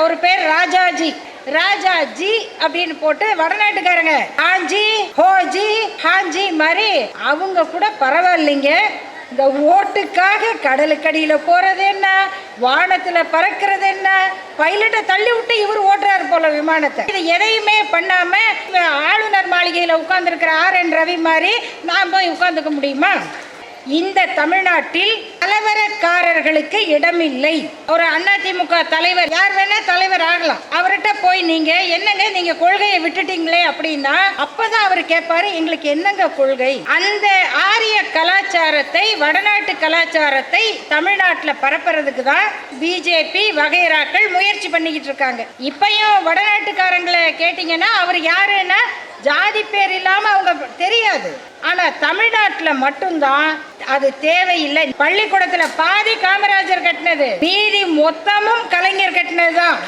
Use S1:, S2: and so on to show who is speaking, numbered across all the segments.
S1: அவர் பேர் ராஜாஜி. ராஜாஜி அப்படின்னு போட்டு வடநாட்டுக்காரங்க. ஆஞ்சி ஹோஜி ஹாஞ்சி மாதிரி அவங்க கூட பரவாயில்லைங்க. இந்த ஓட்டுக்காக கடலுக்கடியில் போறது என்ன? வானத்தில் பறக்கிறது என்ன? பைலட்டை தள்ளி விட்டு இவர் ஓட்டுறாரு போல விமானத்தை. இது எதையுமே பண்ணாம ஆளுநர் மாளிகையில் உட்காந்துருக்கிற ஆர் என் ரவி மாதிரி நான் போய் உட்காந்துக்க முடியுமா? இந்த தமிழ்நாட்டில் கலவரக்காரர்களுக்கு இடமில்லை. ஒரு அதிமுக தலைவர் யார் வேணா தலைவர் ஆகலாம். அவர்கிட்ட போய் நீங்க என்னங்க நீங்க கொள்கையை விட்டுட்டீங்களே அப்படின்னா அப்பதான் அவர் கேட்பாரு எங்களுக்கு என்னங்க கொள்கை? அந்த ஆரிய கலாச்சாரத்தை வடநாட்டு கலாச்சாரத்தை தமிழ்நாட்டில் பரப்புறதுக்கு தான் பிஜேபி வகைராக்கள் முயற்சி பண்ணிக்கிட்டு இருக்காங்க. இப்பயும் வடநாட்டுக்காரங்களை கேட்டீங்கன்னா அவர் யாருன்னா ஜாதி பேர் இல்லாம அவங்க தெரியாது. ஆனா தமிழ்நாட்டில் மட்டும்தான் அது தேவையில்லை. பள்ளிக்கூடத்துல பாதி காமராஜர் கட்டினது மீதி மொத்தமும் கலைஞர் கட்டினது தான்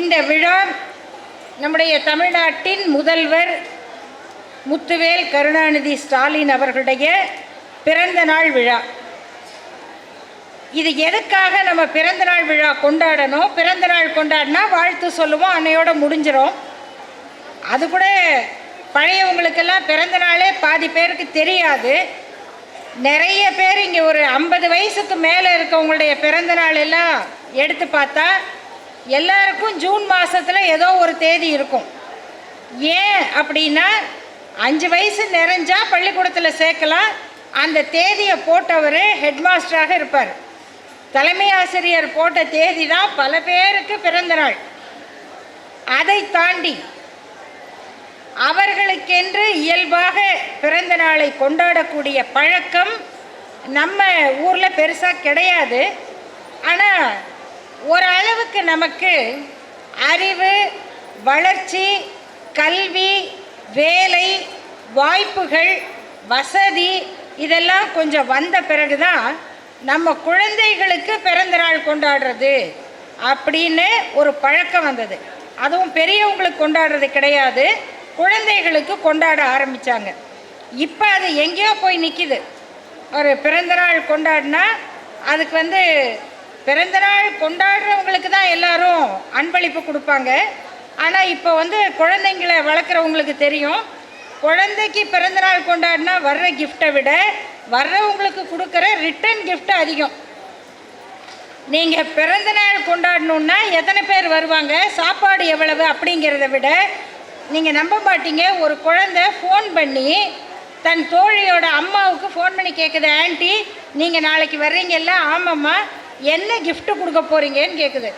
S1: இந்த விழா நம்முடைய தமிழ்நாட்டின் முதல்வர் முத்துவேல் கருணாநிதி ஸ்டாலின் அவர்களுடைய பிறந்த நாள் விழா. இது எதுக்காக நம்ம பிறந்த நாள் விழா கொண்டாடணும்? பிறந்த நாள் கொண்டாடினா வாழ்த்து சொல்லுவோம் அன்னையோட முடிஞ்சிடும் அது கூட பழையவங்களுக்கெல்லாம் பிறந்த நாளே பாதி பேருக்கு தெரியாது. நிறைய பேர் இங்கே ஒரு ஐம்பது வயசுக்கு மேலே இருக்கவங்களுடைய பிறந்த நாள் எல்லாம் எடுத்து பார்த்தா எல்லாருக்கும் ஜூன் மாதத்தில் ஏதோ ஒரு தேதி இருக்கும். ஏன் அப்படின்னா அஞ்சு வயசு நிறைஞ்சா பள்ளிக்கூடத்தில் சேர்க்கலாம். அந்த தேதியை போட்டவர் ஹெட்மாஸ்டராக இருப்பார். தலைமை ஆசிரியர் போட்ட தேதி தான் பல பேருக்கு பிறந்த நாள். அதை தாண்டி அவர்களுக்கென்று இயல்பாக பிறந்த நாளை கொண்டாடக்கூடிய பழக்கம் நம்ம ஊரில் பெருசாக கிடையாது. ஆனால் ஓரளவுக்கு நமக்கு அறிவு வளர்ச்சி கல்வி வேலை வாய்ப்புகள் வசதி இதெல்லாம் கொஞ்சம் வந்த பிறகு தான் நம்ம குழந்தைகளுக்கு பிறந்தநாள் கொண்டாடுறது அப்படின்னு ஒரு பழக்கம் வந்தது. அதுவும் பெரியவங்களுக்கு கொண்டாடுறது கிடையாது. குழந்தைகளுக்கு கொண்டாட ஆரம்பித்தாங்க இப்போ அது எங்கேயோ போய் நிற்கிது ஒரு பிறந்தநாள் கொண்டாடினா அதுக்கு வந்து பிறந்தநாள் கொண்டாடுறவங்களுக்கு தான் எல்லாரும் அன்பளிப்பு கொடுப்பாங்க. ஆனால் இப்போ வந்து குழந்தைங்களை வளர்க்குறவங்களுக்கு தெரியும். குழந்தைக்கு பிறந்தநாள் கொண்டாடினா வர்ற கிஃப்டை விட வர்றவங்களுக்கு கொடுக்குற ரிட்டர்ன் கிஃப்ட் அதிகம். நீங்கள் பிறந்தநாள் கொண்டாடணுன்னா எத்தனை பேர் வருவாங்க? சாப்பாடு எவ்வளவு? அப்படிங்கிறத விட நீங்கள் நம்ப மாட்டீங்க. ஒரு குழந்தை ஃபோன் பண்ணி தன் தோழியோட அம்மாவுக்கு ஃபோன் பண்ணி கேட்குது ஆன்ட்டி நீங்கள் நாளைக்கு வர்றீங்கல்ல? ஆமாம்மா. என்ன கிஃப்ட்டு கொடுக்க போகிறீங்கன்னு கேட்குது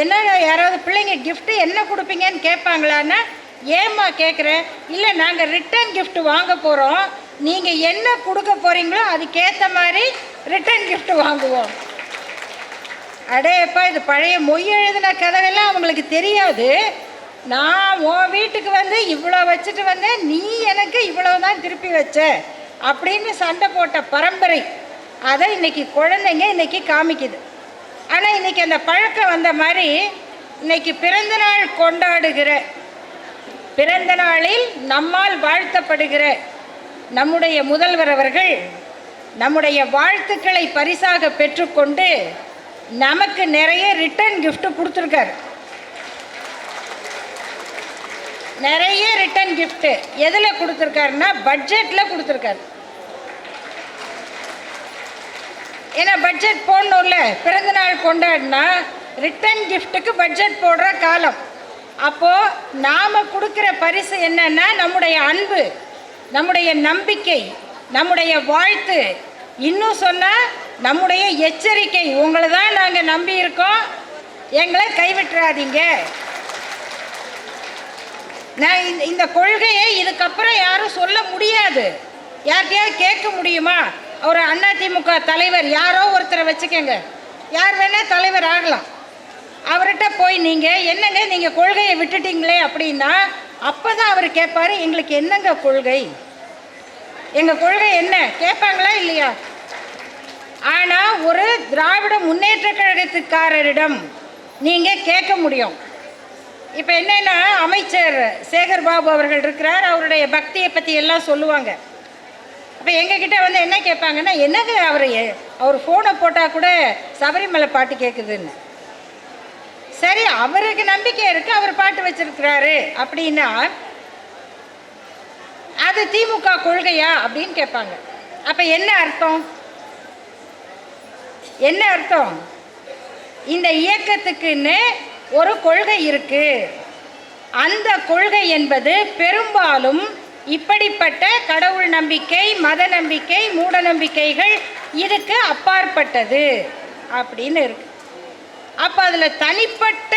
S1: என்ன யாராவது பிள்ளைங்க கிஃப்ட்டு என்ன கொடுப்பீங்கன்னு கேட்பாங்களான்னா ஏம்மா கேட்குறேன் இல்லை நாங்கள் ரிட்டர்ன் கிஃப்ட்டு வாங்க போகிறோம் நீங்கள் என்ன கொடுக்க போகிறீங்களோ அதுக்கேற்ற மாதிரி ரிட்டர்ன் கிஃப்ட்டு வாங்குவோம். அடேப்பா இது பழைய மொய் எழுதின கதவெல்லாம் அவங்களுக்கு தெரியாது. நான் உன் வீட்டுக்கு வந்து இவ்வளோ வச்சுட்டு வந்தேன் நீ எனக்கு இவ்வளோ தான் திருப்பி வச்ச அப்படின்னு சண்டை போட்ட பரம்பரை. அதை இன்றைக்கி குழந்தைங்க இன்னைக்கு காமிக்குது. ஆனால் இன்னைக்கு அந்த பழக்கம் வந்த மாதிரி இன்னைக்கு பிறந்தநாள் கொண்டாடுகிற பிறந்த நாளில் நம்மால் வாழ்த்தப்படுகிற நம்முடைய முதல்வர் அவர்கள் நம்முடைய வாழ்த்துக்களை பரிசாக பெற்றுக்கொண்டு நமக்கு நிறைய ரிட்டர்ன் கிஃப்ட்டு கொடுத்துருக்காரு. நிறைய ரிட்டர்ன் கிஃப்ட்டு எதில் கொடுத்துருக்காருன்னா பட்ஜெட்டில் கொடுத்துருக்காரு. ஏன்னா பட்ஜெட் போடணும்ல. பிறந்த நாள் கொண்டாடினா ரிட்டர்ன் கிஃப்ட்டுக்கு பட்ஜெட் போடுற காலம். அப்போது நாம் கொடுக்குற பரிசு என்னன்னா நம்முடைய அன்பு நம்முடைய நம்பிக்கை நம்முடைய வாழ்த்து. இன்னும் சொன்னால் நம்முடைய எச்சரிக்கை. உங்களை தான் நாங்கள் நம்பி இருக்கோம். எங்களை கைவிட்டுறாதீங்க. நான் இந்த இந்த கொள்கையை இதுக்கப்புறம் யாரும் சொல்ல முடியாது. யார்கிட்டயாவது கேட்க முடியுமா? ஒரு அதிமுக தலைவர் யாரோ ஒருத்தரை வச்சுக்கோங்க. யார் வேணால் தலைவர் ஆகலாம். அவர்கிட்ட போய் நீங்கள் என்னங்க நீங்கள் கொள்கையை விட்டுட்டீங்களே அப்படின்னா அப்போ தான் அவர் கேட்பார் எங்களுக்கு என்னங்க கொள்கை? எங்கள் கொள்கை என்ன? கேட்பாங்களா இல்லையா? ஆனால் ஒரு திராவிட முன்னேற்ற கழகத்துக்காரரிடம் நீங்கள் கேட்க முடியும். இப்போ என்னென்னா அமைச்சர் சேகர் பாபு அவர்கள் இருக்கிறார். அவருடைய பக்தியை பற்றி எல்லாம் சொல்லுவாங்க. அப்போ எங்ககிட்ட வந்து என்ன கேட்பாங்கன்னா என்னங்க அவர்? அவர் ஃபோனை போட்டால் கூட சபரிமலை பாட்டு கேட்குதுன்னு சரி அவருக்கு நம்பிக்கை இருக்கு அவர் பாட்டு வச்சிருக்கிறாரு அப்படின்னா அது திமுக கொள்கையா அப்படின்னு கேட்பாங்க. அப்ப என்ன அர்த்தம்? என்ன அர்த்தம்? இந்த இயக்கத்துக்குன்னு ஒரு கொள்கை இருக்கு. அந்த கொள்கை என்பது பெரும்பாலும் இப்படிப்பட்ட கடவுள் நம்பிக்கை மத நம்பிக்கை மூட நம்பிக்கைகள் இதுக்கு அப்பாற்பட்டது அப்படின்னு இருக்கு. அப்போ அதில் தனிப்பட்ட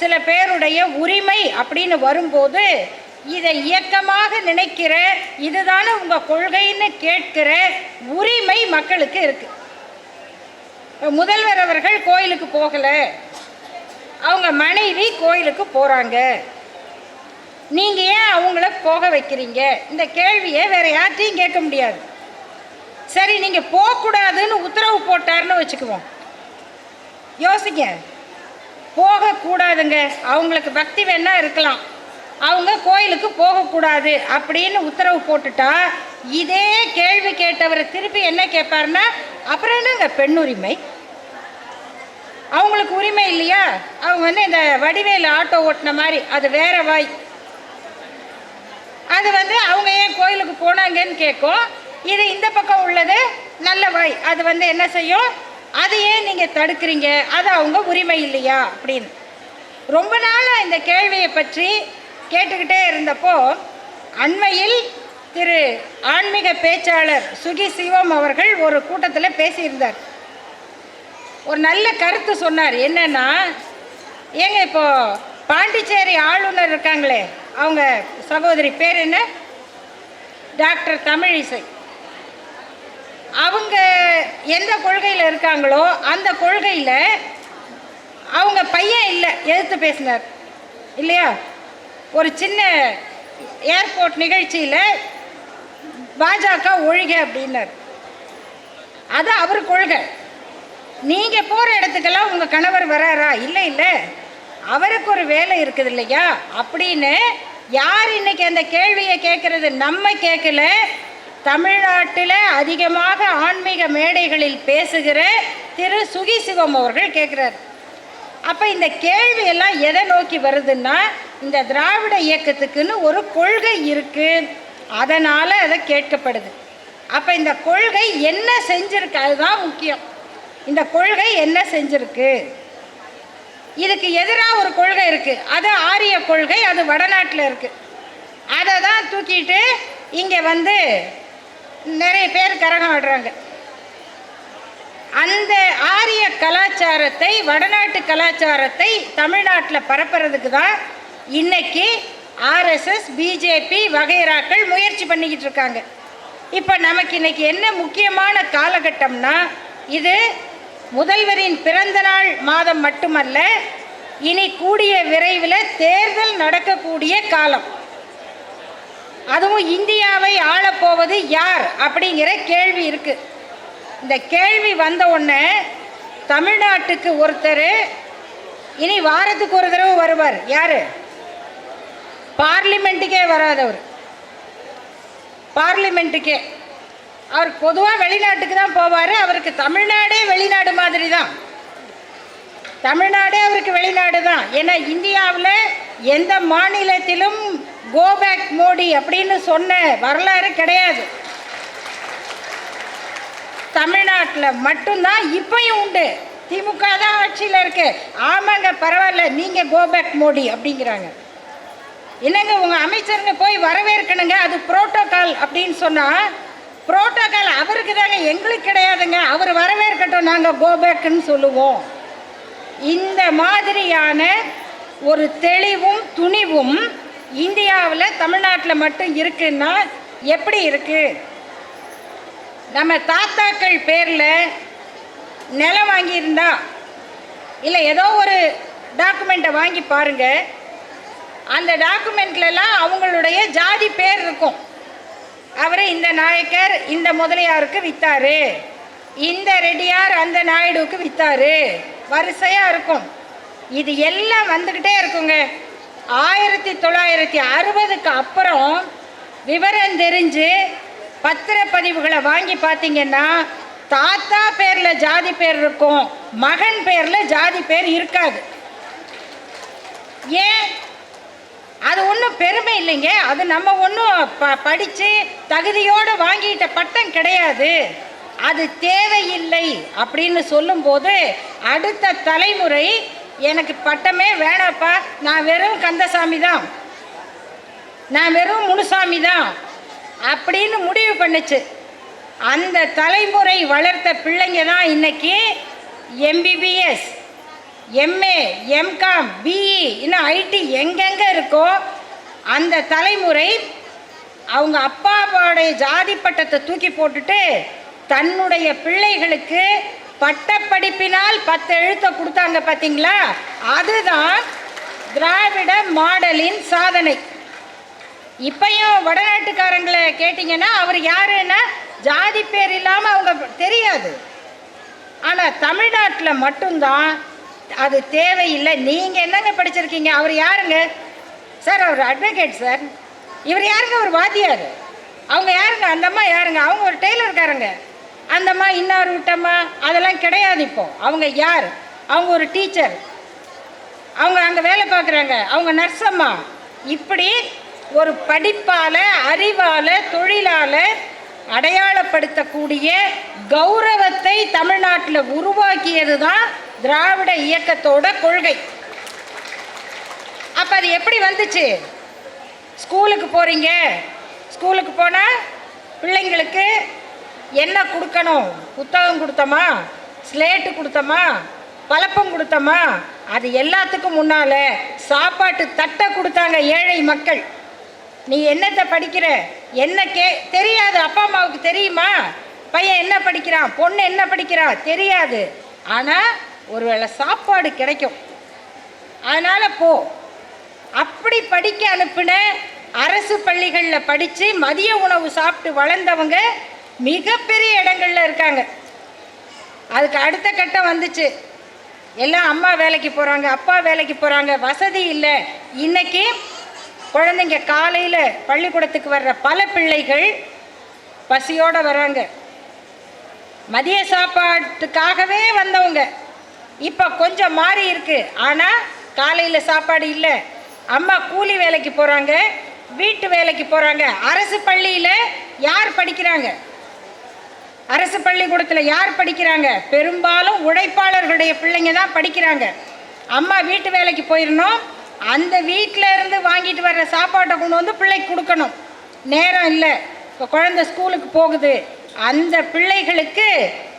S1: சில பேருடைய உரிமை அப்படின்னு வரும்போது இதை இயக்கமாக நினைக்கிற இதுதானே உங்கள் கொள்கைன்னு கேட்கிற உரிமை மக்களுக்கு இருக்கு. முதல்வர் அவர்கள் கோயிலுக்கு போகலை. அவங்க மனைவி கோயிலுக்கு போகிறாங்க நீங்கள் ஏன் அவங்கள போக வைக்கிறீங்க? இந்த கேள்வியை வேற யார்ட்டையும் கேட்க முடியாது. சரி நீங்கள் போகக்கூடாதுன்னு உத்தரவு போட்டாருன்னு வச்சுக்குவோம். யோசிங்க. போகக்கூடாதுங்க. அவங்களுக்கு பக்தி வேணால் இருக்கலாம். அவங்க கோயிலுக்கு போகக்கூடாது அப்படின்னு உத்தரவு போட்டுட்டா இதே கேள்வி கேட்டவர் திருப்பி என்ன கேட்பாருன்னா அப்புறம் என்னங்க பெண்ணுரிமை? அவங்களுக்கு உரிமை இல்லையா? அவங்க வந்து இந்த வடிவேல் ஆட்டோ ஓட்டின மாதிரி அது வேற வாய். அது வந்து அவங்க ஏன் கோயிலுக்கு போனாங்கன்னு கேட்கும். இது இந்த பக்கம் உள்ளது நல்ல வாய். அது வந்து என்ன செய்யும்? அதையே ஏன் நீங்கள் தடுக்கிறீங்க? அது அவங்க உரிமை இல்லையா? அப்படின்னு. ரொம்ப நாளாக இந்த கேள்வியை பற்றி கேட்டுக்கிட்டே இருந்தப்போ அண்மையில் திரு ஆன்மீக பேச்சாளர் சுகி சிவம் அவர்கள் ஒரு கூட்டத்தில் பேசியிருந்தார். ஒரு நல்ல கருத்து சொன்னார். என்னன்னா ஏங்க இப்போ பாண்டிச்சேரி ஆளுநர் இருக்காங்களே அவங்க சகோதரி பேர் என்ன? டாக்டர் தமிழிசை. அவங்க எந்த கொள்கையில் இருக்காங்களோ அந்த கொள்கையில் அவங்க பையன் இல்லை எதிர்த்து பேசினார். இல்லையா? ஒரு சின்ன ஏர்போர்ட் நிகழ்ச்சியில் பாஜக ஒழிக அப்படின்னார். அது அவர் கொள்கை. நீங்கள் போகிற இடத்துக்கெல்லாம் உங்கள் கணவர் வராரா? இல்லை இல்லை. அவருக்கு ஒரு வேலை இருக்குது இல்லையா? அப்படின்னு யார் இன்னைக்கு அந்த கேள்வியை கேட்கறது? நம்ம கேட்கல. தமிழ்நாட்டில் அதிகமாக ஆன்மீக மேடைகளில் பேசுகிற திரு சுகி சிவம் அவர்கள் கேட்குறாரு. அப்போ இந்த கேள்வியெல்லாம் எதை நோக்கி வருதுன்னா இந்த திராவிட இயக்கத்துக்குன்னு ஒரு கொள்கை இருக்குது அதனால் அதை கேட்கப்படுது. அப்போ இந்த கொள்கை என்ன செஞ்சுருக்கு? அதுதான் முக்கியம். இந்த கொள்கை என்ன செஞ்சிருக்கு? இதுக்கு எதிராக ஒரு கொள்கை இருக்குது அது ஆரிய கொள்கை அது வடநாட்டில் இருக்குது அதை தான் தூக்கிட்டு இங்கே வந்து நிறைய பேர் கரகம் ஆடுறாங்க. அந்த ஆரிய கலாச்சாரத்தை வடநாட்டு கலாச்சாரத்தை தமிழ்நாட்டில் பரப்புறதுக்கு தான் இன்னைக்கு ஆர்எஸ்எஸ் பிஜேபி வகைராக்கள் முயற்சி பண்ணிக்கிட்டு இருக்காங்க. இப்போ நமக்கு இன்னைக்கு என்ன முக்கியமான காலகட்டம்னா இது முதல்வரின் பிறந்த நாள் மாதம் மட்டுமல்ல இனி கூடிய விரைவில் தேர்தல் நடக்கக்கூடிய காலம். அதுவும் இந்தியாவை ஆளப்போவது யார் அப்படிங்கிற கேள்வி இருக்கு. இந்த கேள்வி வந்த உடனே தமிழ்நாட்டுக்கு ஒருத்தர் இனி வாரத்துக்கு ஒரு தடவை வருவார். யார்? பார்லிமெண்ட்டுக்கே வராதவர். பார்லிமெண்ட்டுக்கே. அவர் பொதுவாக வெளிநாட்டுக்கு தான் போவார். அவருக்கு தமிழ்நாடே வெளிநாடு மாதிரி தான் தமிழ்நாடே அவருக்கு வெளிநாடு தான் ஏன்னா இந்தியாவில் எந்த மாநிலத்திலும் கோபேக் மோடி அப்படின்னு சொன்ன வரலாறு கிடையாது. தமிழ்நாட்டில் மட்டும்தான் இப்பயும் உண்டு. திமுக தான் ஆட்சியில் இருக்கு. ஆமாங்க பரவாயில்ல நீங்கள் கோபேக் மோடி அப்படிங்கிறாங்க. என்னங்க உங்கள் அமைச்சருங்க போய் வரவேற்கணுங்க. அது புரோட்டோகால் அப்படின்னு சொன்னால் புரோட்டோக்கால் அவருக்கு தாங்க எங்களுக்கு கிடையாதுங்க. அவர் வரவேற்கட்டும் நாங்கள் கோபேக்குன்னு சொல்லுவோம். இந்த மாதிரியான ஒரு தெளிவும் துணிவும் இந்தியாவில் தமிழ்நாட்டில் மட்டும் இருக்குன்னா எப்படி இருக்கு? நம்ம தாத்தாக்கள் பேரில் நிலம் வாங்கியிருந்தா இல்லை ஏதோ ஒரு டாக்குமெண்ட்டை வாங்கி பாருங்கள் அந்த டாக்குமெண்ட்லலாம் அவங்களுடைய ஜாதி பேர் இருக்கும். அவர் இந்த நாயக்கர் இந்த முதலியாருக்கு வித்தாரு. இந்த ரெடியார் அந்த நாயுடுவுக்கு வித்தாரு. வரிசையாக இருக்கும். இது எல்லாம் வந்துக்கிட்டே இருக்குங்க. ஆயிரத்தி தொள்ளாயிரத்தி அறுபதுக்கு அப்புறம் விவரம் தெரிஞ்சு பத்திரப்பதிவுகளை வாங்கி பார்த்தீங்கன்னா தாத்தா பேரில் ஜாதி பேர் இருக்கும் மகன் பேரில் ஜாதி பேர் இருக்காது. ஏன்? அது ஒன்றும் பெருமை இல்லைங்க. அது நம்ம ஒன்றும் ப படித்து தகுதியோடு வாங்கிட்ட பட்டம் கிடையாது. அது தேவையில்லை அப்படின்னு சொல்லும்போது அடுத்த தலைமுறை எனக்கு பட்டமே வேணாப்பா. நான் வெறும் கந்தசாமி தான். நான் வெறும் முனுசாமி தான் அப்படின்னு முடிவு பண்ணுச்சு. அந்த தலைமுறை வளர்த்த பிள்ளைங்க தான் இன்னைக்கு எம்பிபிஎஸ் எம்ஏ எம்காம் பிஇ இன்னும் ஐடி எங்கெங்கே இருக்கோ அந்த தலைமுறை அவங்க அப்பாவோடைய ஜாதி பட்டத்தை தூக்கி போட்டுட்டு தன்னுடைய பிள்ளைகளுக்கு பட்டப்படிப்பினால் பத்து எழுத்தை கொடுத்தாங்க பார்த்தீங்களா? அதுதான் திராவிட மாடலின் சாதனை. இப்பயும் வடநாட்டுக்காரங்களை கேட்டிங்கன்னா அவர் யாருன்னா ஜாதி பேர் இல்லாமல் அவங்க தெரியாது. ஆனால் தமிழ்நாட்டில் மட்டும்தான் அது தேவையில்லை. நீங்கள் என்னங்க படிச்சிருக்கீங்க? அவர் யாருங்க? சார் அவர் அட்வொகேட் சார். இவர் யாருங்க? ஒரு வாத்தியார். அவங்க யாருங்க? அந்தம்மா யாருங்க? அவங்க ஒரு டெய்லர்காரங்க. அந்தம்மா இன்னார் விட்டம்மா அதெல்லாம் கிடையாது இப்போ. அவங்க யார்? அவங்க ஒரு டீச்சர். அவங்க அங்கே வேலை பார்க்குறாங்க. அவங்க நர்ஸம்மா. இப்படி ஒரு படிப்பால் அறிவால் தொழிலால் அடையாளப்படுத்தக்கூடிய கௌரவத்தை தமிழ்நாட்டில் உருவாக்கியது தான் திராவிட இயக்கத்தோட கொள்கை. அப்போ அது எப்படி வந்துச்சு? ஸ்கூலுக்கு போகிறீங்க ஸ்கூலுக்கு போனால் பிள்ளைங்களுக்கு என்ன கொடுக்கணும்? புத்தகம் கொடுத்தோமா? ஸ்லேட்டு கொடுத்தோமா? பழப்பம் கொடுத்தோமா? அது எல்லாத்துக்கும் முன்னால் சாப்பாட்டு தட்டை கொடுத்தாங்க ஏழை மக்கள். நீ என்னத்தை படிக்கிற? என்ன கே தெரியாது. அப்பா அம்மாவுக்கு தெரியுமா? பையன் என்ன படிக்கிறான்? பொண்ணு என்ன படிக்கிறான் தெரியாது. ஆனால் ஒருவேளை சாப்பாடு கிடைக்கும். அதனால் போ. அப்படி படிக்க அனுப்பின அரசு பள்ளிகளில் படித்து மதிய உணவு சாப்பிட்டு வளர்ந்தவங்க மிகப்பெரிய இடங்களில் இருக்காங்க. அதுக்கு அடுத்த கட்டம் வந்துச்சு. எல்லாம் அம்மா வேலைக்கு போகிறாங்க அப்பா வேலைக்கு போகிறாங்க வசதி இல்லை. இன்னைக்கு குழந்தைங்க காலையில் பள்ளிக்கூடத்துக்கு வர்ற பல பிள்ளைகள் பசியோடு வராங்க மதிய சாப்பாட்டுக்காகவே வந்தவங்க. இப்போ கொஞ்சம் மாறி இருக்கு. ஆனால் காலையில் சாப்பாடு இல்லை. அம்மா கூலி வேலைக்கு போகிறாங்க வீட்டு வேலைக்கு போகிறாங்க அரசு பள்ளியில் யார் படிக்கிறாங்க? அரசு பள்ளிக்கூடத்தில் யார் படிக்கிறாங்க? பெரும்பாலும் உழைப்பாளர்களுடைய பிள்ளைங்க தான் படிக்கிறாங்க. அம்மா வீட்டு வேலைக்கு போயிடணும் அந்த வீட்டில் இருந்து வாங்கிட்டு வர்ற சாப்பாட்டை கொண்டு வந்து பிள்ளைக்கு கொடுக்கணும். நேரம் இல்லை. இப்போ குழந்தை ஸ்கூலுக்கு போகுது. அந்த பிள்ளைகளுக்கு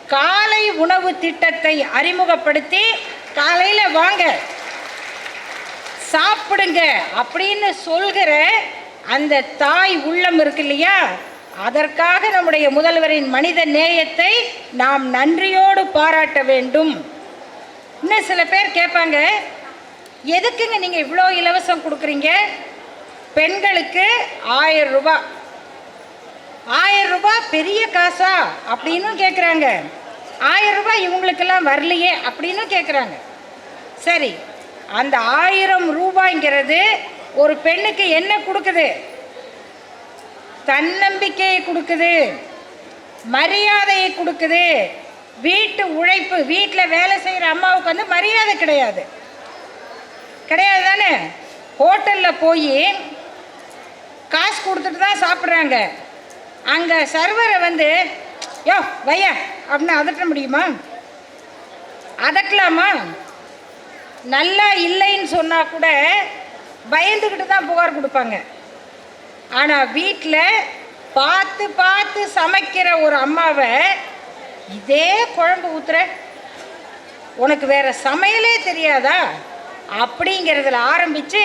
S1: காலை உணவு திட்டத்தை அறிமுகப்படுத்தி காலையில் வாங்க. சாப்பிடுங்க அப்படின்னு சொல்கிற அந்த தாய் உள்ளம் இருக்கு இல்லையா? அதற்காக நம்முடைய முதல்வரின் மனித நேயத்தை நாம் நன்றியோடு பாராட்ட வேண்டும். இன்னும் சில பேர் கேட்பாங்க எதுக்குங்க நீங்கள் இவ்வளோ இலவசம் கொடுக்குறீங்க? பெண்களுக்கு ஆயிரம் ரூபாய் ஆயிரம் ரூபாய் பெரிய காசா அப்படின்னும் கேட்குறாங்க ஆயிரம் ரூபாய் இவங்களுக்கெல்லாம் வரலையே அப்படின்னும் கேட்குறாங்க சரி அந்த ஆயிரம் ரூபாய்ங்கிறது ஒரு பெண்ணுக்கு என்ன கொடுக்குது? தன்னம்பிக்கையை கொடுக்குது மரியாதையை கொடுக்குது. வீட்டு உழைப்பு வீட்டில் வேலை செய்கிற அம்மாவுக்கு வந்து மரியாதை கிடையாது. கிடையாது தானே? ஹோட்டலில் போய் காசு கொடுத்துட்டு தான் சாப்பிட்றாங்க. அங்கே சர்வரை வந்து யோ வையா அப்படின்னு அதட்ட முடியுமா? அதட்டலாமா? நல்லா இல்லைன்னு சொன்னால் கூட பயந்துக்கிட்டு தான் புகார் கொடுப்பாங்க. ஆனால் வீட்டில் பார்த்து பார்த்து சமைக்கிற ஒரு அம்மாவை இதே குழம்பு ஊத்துற. உனக்கு வேற சமையலே தெரியாதா? அப்படிங்கிறதுல ஆரம்பித்து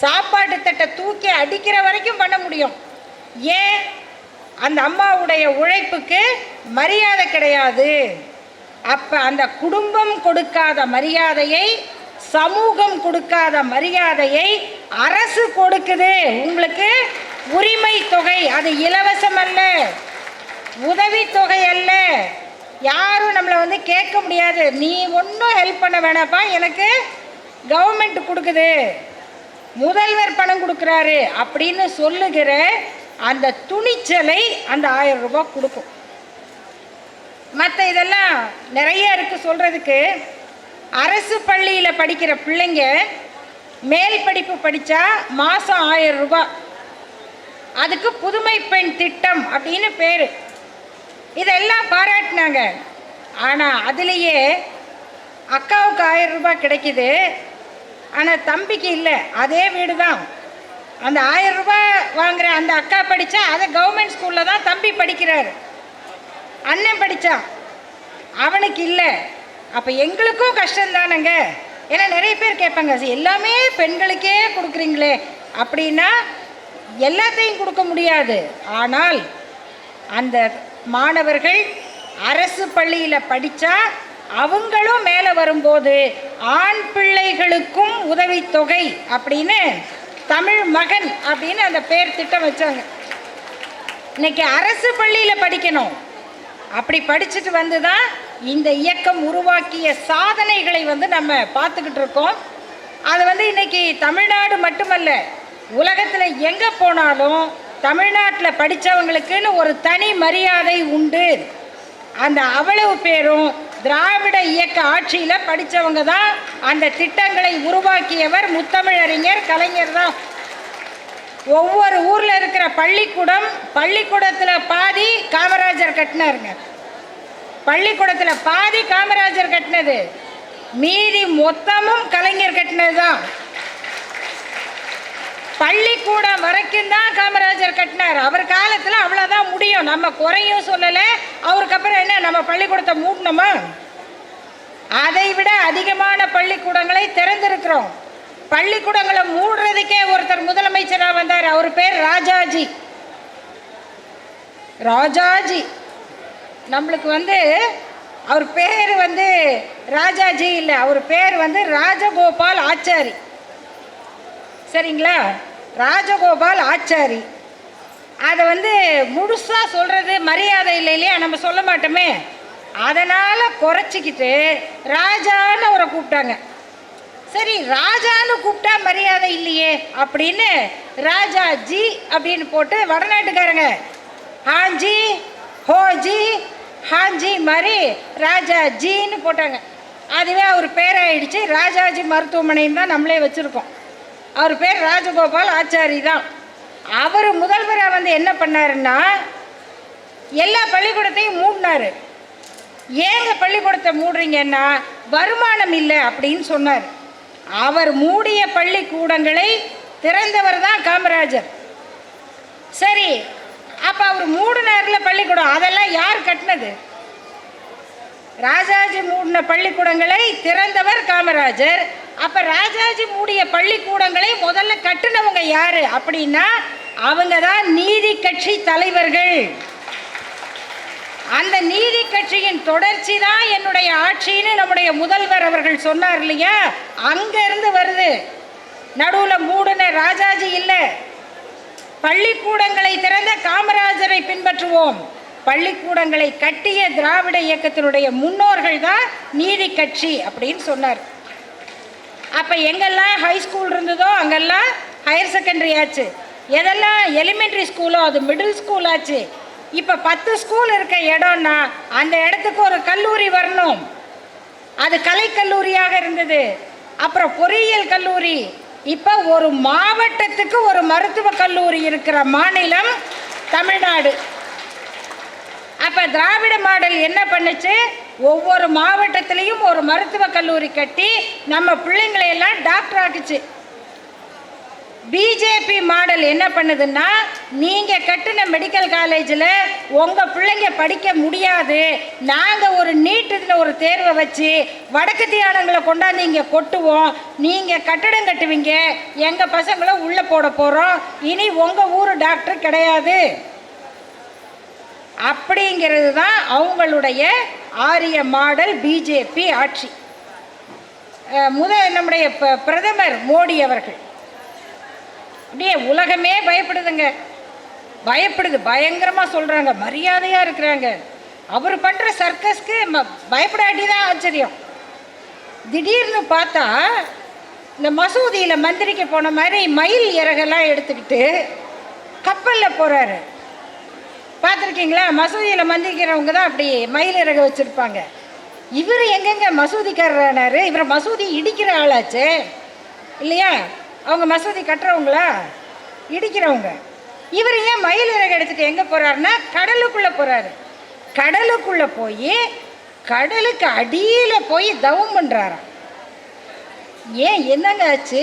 S1: சாப்பாட்டு தட்டை தூக்கி அடிக்கிற வரைக்கும் பண்ண முடியும். ஏன்? அந்த அம்மாவுடைய உழைப்புக்கு மரியாதை கிடையாது. அப்போ அந்த குடும்பம் கொடுக்காத மரியாதையை சமூகம் கொடுக்காத மரியாதையை அரசு கொடுக்குது. உங்களுக்கு உரிமை தொகை அது இலவசம் அல்ல. உதவி தொகை அல்ல. யாரும் நம்மளை வந்து கேட்க முடியாது. நீ ஒன்றும் ஹெல்ப் பண்ண வேணாப்பா எனக்கு கவர்மெண்ட் கொடுக்குது. முதல்வர் பணம் கொடுக்குறாரு அப்படின்னு சொல்லுகிற அந்த துணிச்சலை அந்த ஆயிரம் ரூபாய் கொடுக்கும். மற்ற இதெல்லாம் நிறைய இருக்குது சொல்கிறதுக்கு அரசு பள்ளியில் படிக்கிற பிள்ளைங்க மேல் படிப்பு படித்தா மாதம் ஆயிரம் ரூபாய். அதுக்கு புதுமை பெண் திட்டம் அப்படின்னு பேர். இதெல்லாம் பாராட்டினாங்க. ஆனால் அதுலேயே அக்காவுக்கு ஆயிரம் ரூபாய் கிடைக்குது. ஆனால் தம்பிக்கு இல்லை அதே வீடு தான் அந்த ஆயிரம் ரூபாய் வாங்குற அந்த அக்கா படித்தா அதை கவர்மெண்ட் ஸ்கூலில் தான் தம்பி படிக்கிறார். அண்ணன் படித்தான் அவனுக்கு இல்லை. அப்போ எங்களுக்கும் கஷ்டம் தானேங்க? ஏன்னா நிறைய பேர் கேட்பாங்க எல்லாமே பெண்களுக்கே கொடுக்குறீங்களே. அப்படின்னா எல்லாத்தையும் கொடுக்க முடியாது. ஆனால் அந்த மாணவர்கள் அரசு பள்ளியில் படித்தா அவங்களும் மேலே வரும்போது ஆண் பிள்ளைகளுக்கும் உதவித்தொகை அப்படின்னு தமிழ் மகன் அப்படின்னு அந்த பேர் திட்டம் வச்சாங்க. இன்னைக்கு அரசு பள்ளியில் படிக்கணும். அப்படி படிச்சுட்டு வந்து தான் இந்த இயக்கம் உருவாக்கிய சாதனைகளை வந்து நம்ம பார்த்துக்கிட்டு இருக்கோம். அது வந்து இன்னைக்கு தமிழ்நாடு மட்டுமல்ல உலகத்தில் எங்கே போனாலும் தமிழ்நாட்டில் படித்தவங்களுக்குன்னு ஒரு தனி மரியாதை உண்டு. அந்த அவ்வளவு பேரும் திராவிட இயக்க ஆட்சியில் படித்தவங்க தான் அந்த திட்டங்களை உருவாக்கியவர் முத்தமிழறிஞர் கலைஞர் தான். ஒவ்வொரு ஊரில் இருக்கிற பள்ளிக்கூடம் பள்ளிக்கூடத்தில் பாதி காமராஜர் கட்டினாருங்க. பள்ளிக்கூடத்தில் பாதி காமராஜர் கட்டினது. மீதி மொத்தமும் கலைஞர் கட்டினது தான் பள்ளிக்கூடம் வரைக்கும் தான் காமராஜர் கட்டினார். அவர் காலத்தில் அவ்வளோதான் முடியும். நம்ம குறையும் சொல்லலை. அவருக்கு அப்புறம் என்ன நம்ம பள்ளிக்கூடத்தை மூடணுமா? அதை விட அதிகமான பள்ளிக்கூடங்களை திறந்திருக்கிறோம். பள்ளிக்கூடங்களை மூடுறதுக்கே ஒருத்தர் முதலமைச்சராக வந்தார். அவர் பேர் ராஜாஜி. ராஜாஜி. நம்மளுக்கு வந்து அவர் பேர் வந்து ராஜாஜி இல்லை. அவர் பேர் வந்து ராஜகோபால் ஆச்சாரி. சரிங்களா? ராஜகோபால் ஆச்சாரி. அதை வந்து முழுசாக சொல்கிறது மரியாதை இல்லை இல்லையா? நம்ம சொல்ல மாட்டோமே. அதனால் குறைச்சிக்கிட்டு ராஜான்னு அவரை கூப்பிட்டாங்க. சரி ராஜான்னு கூப்பிட்டா மரியாதை இல்லையே அப்படின்னு ராஜா ஜி அப்படின்னு போட்டு வடநாட்டுக்காரங்க ஹாஞ்சி ஹோஜி ஹாஞ்சி மாதிரி ராஜா ஜின்னு போட்டாங்க. அதுவே அவர் பேராயிடுச்சு. ராஜாஜி மருத்துவமனைன்னு தான் நம்மளே வச்சுருக்கோம். அவர் பேர் ராஜகோபால் ஆச்சாரி தான். அவர் முதல்வராக வந்து என்ன பண்ணாருன்னா எல்லா பள்ளிக்கூடத்தையும் மூடினாரு. ஏங்க பள்ளிக்கூடத்தை மூடுறீங்கன்னா வருமானம் இல்லை அப்படின்னு சொன்னார். அவர் மூடிய பள்ளிக்கூடங்களை திறந்தவர் தான் காமராஜர். சரி அப்போ அவர் மூடினார்ல பள்ளிக்கூடம் அதெல்லாம் யார் கட்டினது? ராஜாஜி மூடின பள்ளிக்கூடங்களை திறந்தவர் காமராஜர். அப்போ ராஜாஜி மூடிய பள்ளிக்கூடங்களை முதல்ல கட்டினவங்க யாரு? அப்படின்னா அவங்க தான் நீதி கட்சி தலைவர்கள். அந்த நீதி கட்சியின் தொடர்ச்சி தான் என்னுடைய ஆட்சின்னு நம்முடைய முதல்வர் அவர்கள் சொன்னார் இல்லையா? அங்கேருந்து வருது. நடுவில் மூடின ராஜாஜி இல்லை. பள்ளிக்கூடங்களை திறந்த காமராஜரை பின்பற்றுவோம். பள்ளிக்கூடங்களை கட்டிய திராவிட இயக்கத்தினுடைய முன்னோர்கள் தான் நீதி கட்சி அப்படின்னு சொன்னார். அப்போ எங்கெல்லாம் ஹை ஸ்கூல் இருந்ததோ அங்கெல்லாம் ஹையர் செகண்டரி ஆச்சு. எதெல்லாம் எலிமெண்ட்ரி ஸ்கூலோ அது மிடில் ஸ்கூல் ஆச்சு. இப்போ பத்து ஸ்கூல் இருக்க இடம்னா அந்த இடத்துக்கு ஒரு கல்லூரி வரணும். அது கலைக்கல்லூரியாக இருந்தது. அப்புறம் பொறியியல் கல்லூரி. இப்போ ஒரு மாவட்டத்துக்கு ஒரு மருத்துவக் கல்லூரி இருக்கிற மாநிலம் தமிழ்நாடு. அப்போ திராவிட மாடல் என்ன பண்ணுச்சு? ஒவ்வொரு மாவட்டத்திலையும் ஒரு மருத்துவக் கல்லூரி கட்டி நம்ம பிள்ளைங்களை எல்லாம் டாக்டர் ஆக்குச்சு. பிஜேபி மாடல் என்ன பண்ணுதுன்னா நீங்கள் கட்டின மெடிக்கல் காலேஜில் உங்கள் பிள்ளைங்க படிக்க முடியாது. நாங்கள் ஒரு நீட்டுன்னு ஒரு தேர்வை வச்சு வடக்கு தியானங்களை கொண்டாந்து இங்கே கொட்டுவோம். நீங்கள் கட்டடம் கட்டுவீங்க. எங்கள் பசங்களை உள்ளே போட போகிறோம் இனி உங்கள் ஊர் டாக்டர் கிடையாது. அப்படிங்கிறது தான் அவங்களுடைய ஆரிய மாடல் பிஜேபி ஆட்சி. முதல் முத நம்முடைய ப- பிரதமர் மோடி அவர்கள். அப்படியே உலகமே பயப்படுதுங்க. பயப்படுது பயங்கரமாக சொல்கிறாங்க மரியாதையாக இருக்கிறாங்க. அவர் பண்ணுற சர்க்கஸ்க்கு ம பயப்படாட்டி தான் ஆச்சரியம். திடீர்னு பார்த்தா இந்த மசூதியில் மந்திரிக்க போன மாதிரி மயில் இறகெல்லாம் எடுத்துக்கிட்டு கப்பலில் போகிறாரு பார்த்துருக்கீங்களா? மசூதியில் மந்திரிக்கிறவங்க தான் அப்படி மயில் இறகு வச்சுருப்பாங்க. இவர் எங்கெங்க மசூதிக்காரரானாரு? இவர் மசூதி இடிக்கிற ஆளாச்சே. இல்லையா? அவங்க மசூதி கட்டுறவங்களா? இடிக்கிறவங்க. இவர் ஏன் மயில் இறகு எடுத்துகிட்டு எங்கே போகிறாருன்னா கடலுக்குள்ளே போகிறாரு கடலுக்குள்ளே போய் கடலுக்கு அடியில் போய் தவம் பண்ணுறாராம் ஏன்? என்னங்க ஆச்சு?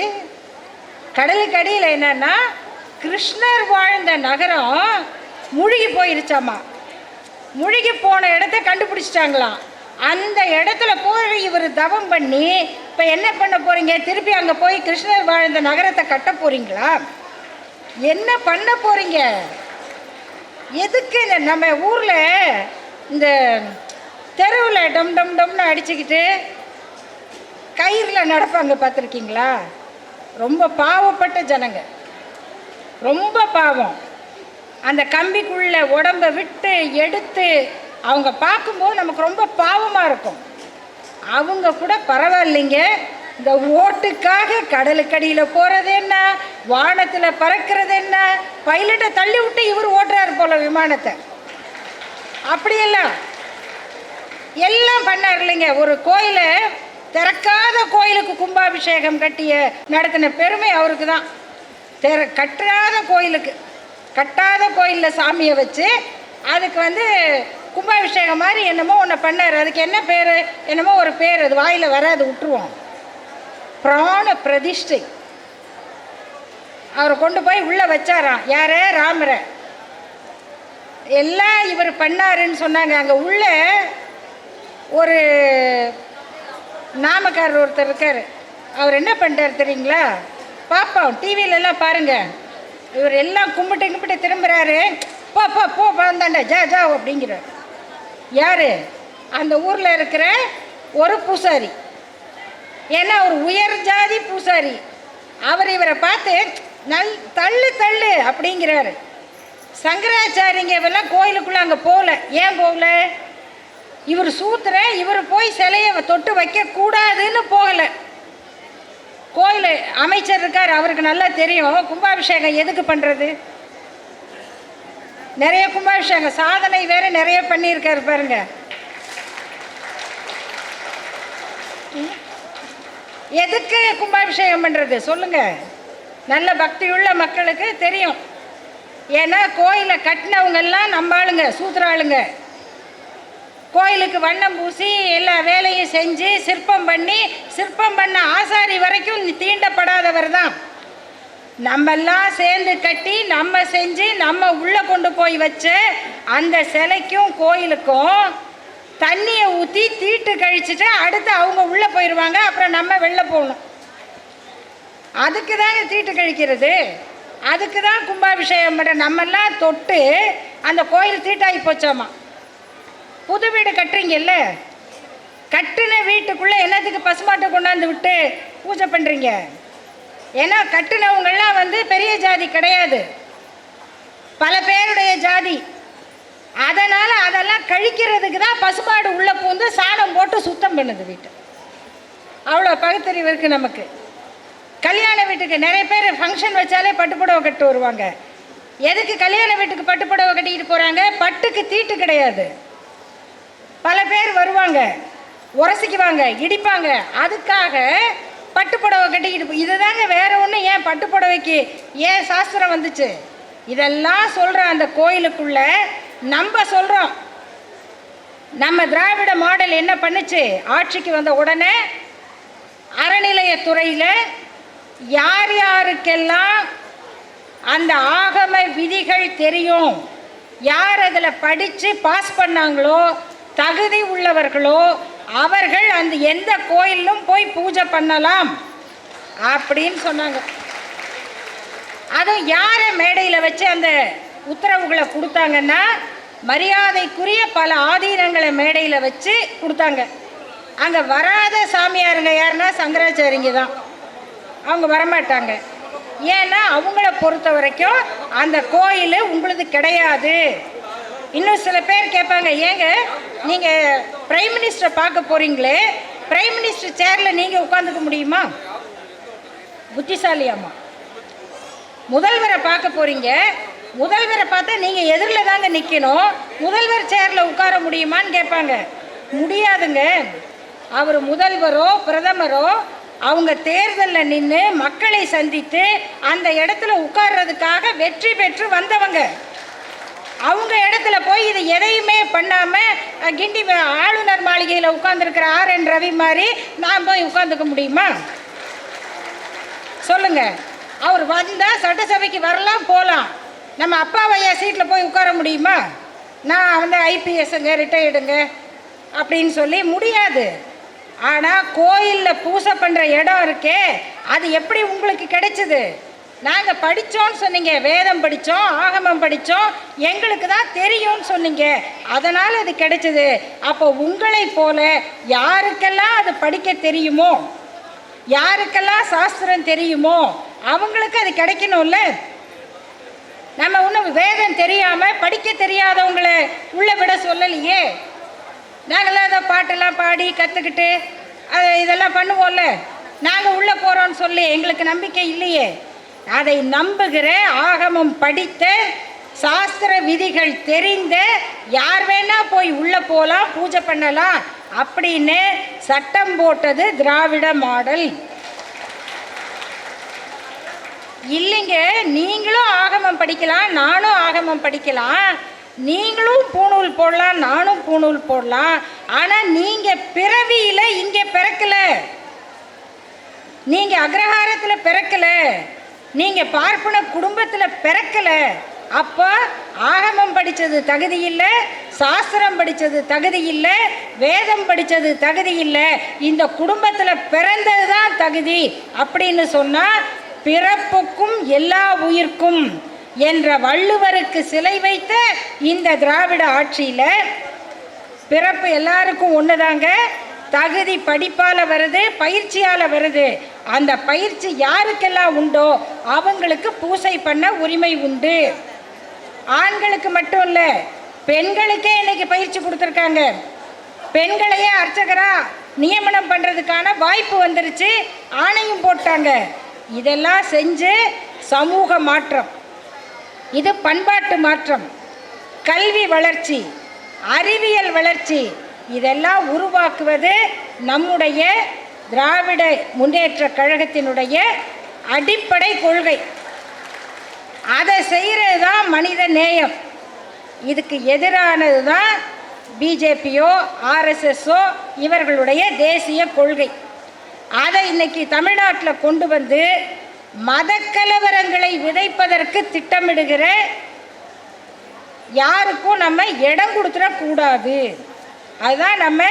S1: கடலுக்கு அடியில் என்னன்னா கிருஷ்ணர் வாழ்ந்த நகரம் முழுகி போயிருச்சாமா? முழுகி போன இடத்த கண்டுபிடிச்சிட்டாங்களாம் அந்த இடத்துல போய் இவர் தவம் பண்ணி இப்போ என்ன பண்ண போகிறீங்க திருப்பி அங்கே போய் கிருஷ்ணர் வாழ்ந்த நகரத்தை கட்ட போகிறீங்களா என்ன பண்ண போகிறீங்க எதுக்கு இந்த நம்ம ஊரில் இந்த தெருவில் டம் டம் டம்னு அடிச்சுக்கிட்டு கயிறில் நடப்பாங்க பார்த்துருக்கீங்களா? ரொம்ப பாவப்பட்ட ஜனங்க. ரொம்ப பாவம். அந்த கம்பிக்குள்ள உடம்ப விட்டு எடுத்து அவங்க பார்க்கும்போது நமக்கு ரொம்ப பாவமாக இருக்கும். அவங்க கூட பரவாயில்லைங்க. இந்த ஓட்டுக்காக கடலுக்கடியில் போகிறது என்ன? வானத்தில் பறக்கிறது என்ன? பைலட்டை தள்ளி விட்டு இவர் ஓட்டுறாரு போல விமானத்தை. அப்படியெல்லாம் எல்லாம் பண்ணார் இல்லைங்க. ஒரு கோயிலை திறக்காத கோயிலுக்கு கும்பாபிஷேகம் கட்டிய நடத்தின பெருமை அவருக்கு தான் தெர கட்டாத கோயிலுக்கு. கட்டாத கோயிலில் சாமியை வச்சு அதுக்கு வந்து கும்பாபிஷேகம் மாதிரி என்னமோ ஒன்று பண்ணார். அதுக்கு என்ன பேர்? என்னமோ ஒரு பேர். அது வாயில் வராது விட்டுருவோம். பிராண பிரதிஷ்டை. அவரை கொண்டு போய் உள்ளே வச்சாராம் யாரே? ராமரை. எல்லாம் இவர் பண்ணாருன்னு சொன்னாங்க. அங்கே உள்ள ஒரு நாமக்காரர் ஒருத்தர் இருக்கார். அவர் என்ன பண்ணிட்டார் தெரியுங்களா? பாப்போம். டிவியிலலாம் பாருங்கள் இவர் எல்லாம் கும்பிட்டு கும்பிட்டு திரும்புகிறாரு போ போ போ வந்தாண்ட ஜா ஜா அப்படிங்கிறார். யார்? அந்த ஊரில் இருக்கிற ஒரு பூசாரி. ஏன்னா ஒரு உயர் ஜாதி பூசாரி. அவர் இவரை பார்த்து நல் தள்ளு தள்ளு அப்படிங்கிறாரு. சங்கராச்சாரிங்க இவெல்லாம் கோயிலுக்குள்ளே அங்கே போகல. ஏன் போகல? இவர் சூத்துற இவர் போய் சிலையை தொட்டு வைக்கக்கூடாதுன்னு போகலை. கோயில் அமைச்சர் இருக்கார் அவருக்கு நல்லா தெரியும். கும்பாபிஷேகம் எதுக்கு பண்ணுறது நிறைய கும்பாபிஷேகம் சாதனை வேற நிறைய பண்ணியிருக்காரு பாருங்க. எதுக்கு கும்பாபிஷேகம் பண்ணுறது சொல்லுங்க. நல்ல பக்தியுள்ள மக்களுக்கு தெரியும். ஏன்னா கோயிலை கட்டினவங்கெல்லாம் நம்ம ஆளுங்க சூத்திர ஆளுங்க. கோயிலுக்கு வண்ணம் பூசி எல்லா வேலையும் செஞ்சு சிற்பம் பண்ணி சிற்பம் பண்ண ஆசாரி வரைக்கும் தீண்டப்படாதவர் தான். நம்மெல்லாம் சேர்ந்து கட்டி நம்ம செஞ்சு நம்ம உள்ளே கொண்டு போய் வச்சு அந்த சிலைக்கும் கோயிலுக்கும் தண்ணியை ஊற்றி தீட்டு கழிச்சுட்டு அடுத்து அவங்க உள்ளே போயிடுவாங்க அப்புறம் நம்ம வெளில போகணும். அதுக்கு தாங்க தீட்டு கழிக்கிறது. அதுக்கு தான் கும்பாபிஷேகம் பண்ணுற நம்மெல்லாம் தொட்டு அந்த கோயில் தீட்டாகி போச்சோமா? புது வீடு கட்டுறீங்கல்ல? கட்டின வீட்டுக்குள்ளே என்னத்துக்கு பசுமாட்டை கொண்டாந்து விட்டு பூஜை பண்ணுறீங்க ஏன்னா கட்டினவங்கள்லாம் வந்து பெரிய ஜாதி கிடையாது. பல பேருடைய ஜாதி. அதனால் அதெல்லாம் கழிக்கிறதுக்கு தான் பசுமாடு உள்ளே பூந்து சாணம் போட்டு சுத்தம் பண்ணுது வீட்டை. அவ்வளோ பகுத்தறிவு இருக்குது நமக்கு. கல்யாண வீட்டுக்கு நிறைய பேர் ஃபங்க்ஷன் வச்சாலே பட்டுப்புடவை கட்டு வருவாங்க. எதுக்கு கல்யாண வீட்டுக்கு பட்டுப்புடவை கட்டிக்கிட்டு போகிறாங்க பட்டுக்கு தீட்டு கிடையாது. பல பேர் வருவாங்க. உரசிக்குவாங்க இடிப்பாங்க. அதுக்காக பட்டுப்புடவை கட்டிக்கிட்டு இது இதுதாங்க வேற ஒன்று ஏன் பட்டுப்புடவைக்கு ஏன் சாஸ்திரம் வந்துச்சு? இதெல்லாம் சொல்கிற அந்த கோயிலுக்குள்ள நம்ம சொல்கிறோம் நம்ம திராவிட மாடல் என்ன பண்ணுச்சு? ஆட்சிக்கு வந்த உடனே அறநிலையத்துறையில் யார் யாருக்கெல்லாம் அந்த ஆகம விதிகள் தெரியும்? யார் அதில் படித்து பாஸ் பண்ணாங்களோ தகுதி உள்ளவர்களோ அவர்கள் அந்த எந்த கோயிலும் போய் பூஜை பண்ணலாம் அப்படின்னு சொன்னாங்க. அதுவும் யாரை மேடையில் வச்சு அந்த உத்தரவுகளை கொடுத்தாங்கன்னா மரியாதைக்குரிய பல ஆதீனங்களை மேடையில் வச்சு கொடுத்தாங்க. அங்கே வராத சாமியாருங்க யாருன்னா சங்கராச்சாரிங்க தான். அவங்க வரமாட்டாங்க. ஏன்னா அவங்கள பொறுத்த வரைக்கும் அந்த கோயில் உங்களுது கிடையாது. இன்னும் சில பேர் கேட்பாங்க ஏங்க நீங்கள் பிரைம் மினிஸ்டரை பார்க்க போகிறீங்களே பிரைம் மினிஸ்டர் சேரில் நீங்கள் உட்காந்துக்க முடியுமா? புத்திசாலியாம்மா. முதல்வரை பார்க்க போகிறீங்க முதல்வரை பார்த்தா நீங்கள் எதிரில் தாங்க நிற்கணும் முதல்வர் சேரில் உட்கார முடியுமான்னு கேட்பாங்க. முடியாதுங்க. அவர் முதல்வரோ பிரதமரோ அவங்க தேர்தலில் நின்று மக்களை சந்தித்து அந்த இடத்துல உட்கார்றதுக்காக வெற்றி பெற்று வந்தவங்க. அவங்க இடத்துல போய் இது எதையுமே பண்ணாமல் கிண்டி ஆளுநர் மாளிகையில் உட்காந்துருக்கிற ஆர் என் ரவி மாதிரி நான் போய் உட்காந்துக்க முடியுமா? சொல்லுங்க. அவர் வந்தால் சட்டசபைக்கு வரலாம் போகலாம் நம்ம அப்பா வையா சீட்டில் போய் உட்கார முடியுமா? நான் வந்து ஐபிஎஸ்ங்க ரிட்டையர்டுங்க அப்படின்னு சொல்லி முடியாது. ஆனால் கோயிலில் பூசை பண்ணுற இடம் இருக்கே அது எப்படி உங்களுக்கு கிடைச்சது? நாங்கள் படித்தோம்னு சொன்னீங்க வேதம் படித்தோம் ஆகமம் படித்தோம் எங்களுக்கு தான் தெரியும்னு சொன்னீங்க. அதனால் அது கிடைச்சது. அப்போ உங்களைப் போல யாருக்கெல்லாம் அது படிக்க தெரியுமோ யாருக்கெல்லாம் சாஸ்திரம் தெரியுமோ அவங்களுக்கு அது கிடைக்கணும்ல. நம்ம ஒன்றும் வேதம் தெரியாமல் படிக்க தெரியாதவங்களை உள்ளே விட சொல்லலையே. நாங்களாம் அதை பாட்டெல்லாம் பாடி கற்றுக்கிட்டு அதை இதெல்லாம் பண்ணுவோம்ல. நாங்கள் உள்ளே போகிறோன்னு சொல்லி எங்களுக்கு நம்பிக்கை இல்லையே. அதை நம்புகிற ஆகமம் படித்த சாஸ்திர விதிகள் தெரிந்த யார் வேணா போய் உள்ளே போகலாம் பூஜை பண்ணலாம் அப்படின்னு சட்டம் போட்டது திராவிட மாடல். இல்லைங்க நீங்களும் ஆகமம் படிக்கலாம் நானும் ஆகமம் படிக்கலாம். நீங்களும் பூணூல் போடலாம் நானும் பூணூல் போடலாம். ஆனால் நீங்கள் பிறவியில் இங்கே பிறக்கலை. நீங்கள் அக்ரஹாரத்தில் பிறக்கலை. நீங்கள் பார்ப்பன குடும்பத்தில் பிறக்கலை. அப்போ ஆகமம் படித்தது தகுதி இல்லை சாஸ்திரம் படித்தது தகுதி இல்லை வேதம் படித்தது தகுதி இல்லை. இந்த குடும்பத்தில் பிறந்தது தான் தகுதி அப்படின்னு சொன்னால் பிறப்புக்கும் எல்லா உயிர்க்கும் என்ற வள்ளுவருக்கு சிலை வைத்த இந்த திராவிட ஆட்சியில் பிறப்பு எல்லாருக்கும் ஒன்றுதாங்க தகுதி படிப்பால் வருது பயிற்சியால் வருது. அந்த பயிற்சி யாருக்கெல்லாம் உண்டோ அவங்களுக்கு பூசை பண்ண உரிமை உண்டு. ஆண்களுக்கு மட்டும் இல்லை பெண்களுக்கே இன்னைக்கு பயிற்சி கொடுத்துருக்காங்க. பெண்களையே அர்ச்சகரா நியமனம் பண்ணுறதுக்கான வாய்ப்பு வந்துருச்சு ஆணையும் போட்டாங்க. இதெல்லாம் செஞ்சு சமூக மாற்றம். இது பண்பாட்டு மாற்றம். கல்வி வளர்ச்சி அறிவியல் வளர்ச்சி இதெல்லாம் உருவாக்குவது நம்முடைய திராவிட முன்னேற்ற கழகத்தினுடைய அடிப்படை கொள்கை. அதை செய்கிறது தான் மனித நேயம். இதுக்கு எதிரானது தான் பிஜேபியோ ஆர்எஸ்எஸ்ஸோ இவர்களுடைய தேசிய கொள்கை. அதை இன்னைக்கு தமிழ்நாட்டில் கொண்டு வந்து மத கலவரங்களை விதைப்பதற்கு திட்டமிடுகிற யாருக்கும் நம்ம இடம் கொடுத்துடக்கூடாது. அதுதான் நம்ம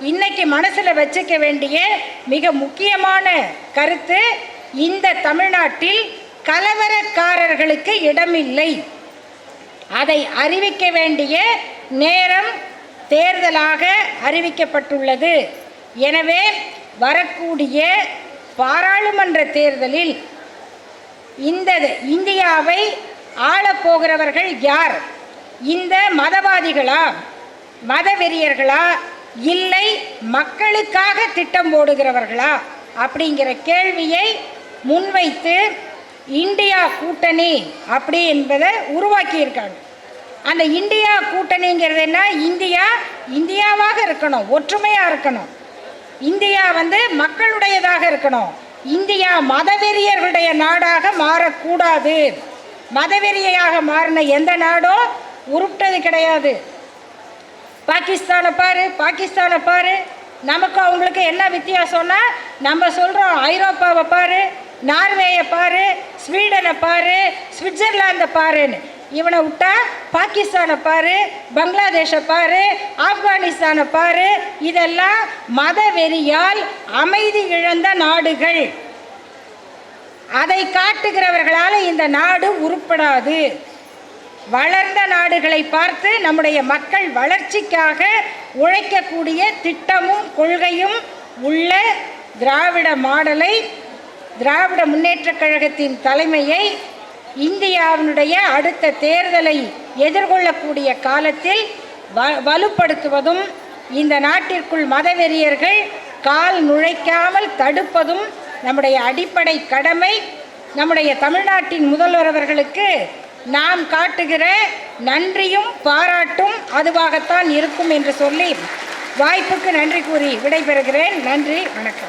S1: இன்னைக்கு மனசில் வச்சுக்க வேண்டிய மிக முக்கியமான கருத்து. இந்த தமிழ்நாட்டில் கலவரக்காரர்களுக்கு இடமில்லை. அதை அறிவிக்க வேண்டிய நேரம் தேர்தலாக அறிவிக்கப்பட்டுள்ளது. எனவே வரக்கூடிய பாராளுமன்ற தேர்தலில் இந்த இந்தியாவை ஆளப்போகிறவர்கள் யார்? இந்த மதவாதிகளா? மதவெறியர்களா? இல்லை மக்களுக்காக திட்டம் போடுகிறவர்களா? அப்படிங்கிற கேள்வியை முன்வைத்து இந்தியா கூட்டணி அப்படி என்பதை உருவாக்கியிருக்காங்க. அந்த இந்தியா கூட்டணிங்கிறது என்ன? இந்தியா இந்தியாவாக இருக்கணும் ஒற்றுமையாக இருக்கணும். இந்தியா வந்து மக்களுடையதாக இருக்கணும். இந்தியா மதவெறியர்களுடைய நாடாக மாறக்கூடாது. மதவெறியாக மாறின எந்த நாடும் உருப்பிட்டது கிடையாது. பாகிஸ்தானை பாரு பாகிஸ்தானை பாரு. நமக்கு அவங்களுக்கு என்ன வித்தியாசம்னா நம்ம சொல்கிறோம் ஐரோப்பாவை பாரு நார்வேயை பாரு ஸ்வீடனை பாரு சுவிட்சர்லாந்தை பாருன்னு. இவனை விட்டா பாகிஸ்தானை பாரு பங்களாதேஷை பாரு ஆப்கானிஸ்தானை பாரு. இதெல்லாம் மத வெறியால் அமைதி இழந்த நாடுகள். அதை காட்டுகிறவர்களால் இந்த நாடு உருப்படாது. வளர்ந்த நாடுகளை பார்த்து நம்முடைய மக்கள் வளர்ச்சிக்காக உழைக்கக்கூடிய திட்டமும் கொள்கையும் உள்ள திராவிட மாடலை திராவிட முன்னேற்றக் கழகத்தின் தலைமையை இந்தியாவினுடைய அடுத்த தேர்தலை எதிர்கொள்ளக்கூடிய காலத்தில் வ வலுப்படுத்துவதும் இந்த நாட்டிற்குள் மதவெறியர்கள் கால் நுழைக்காமல் தடுப்பதும் நம்முடைய அடிப்படை கடமை. நம்முடைய தமிழ்நாட்டின் முதல்வர் அவர்களுக்கு நாம் காட்டுகிற நன்றியும் பாராட்டும் அதுவாகத்தான் இருக்கும் என்று சொல்லி வாய்ப்புக்கு நன்றி கூறி விடைபெறுகிறேன். நன்றி வணக்கம்.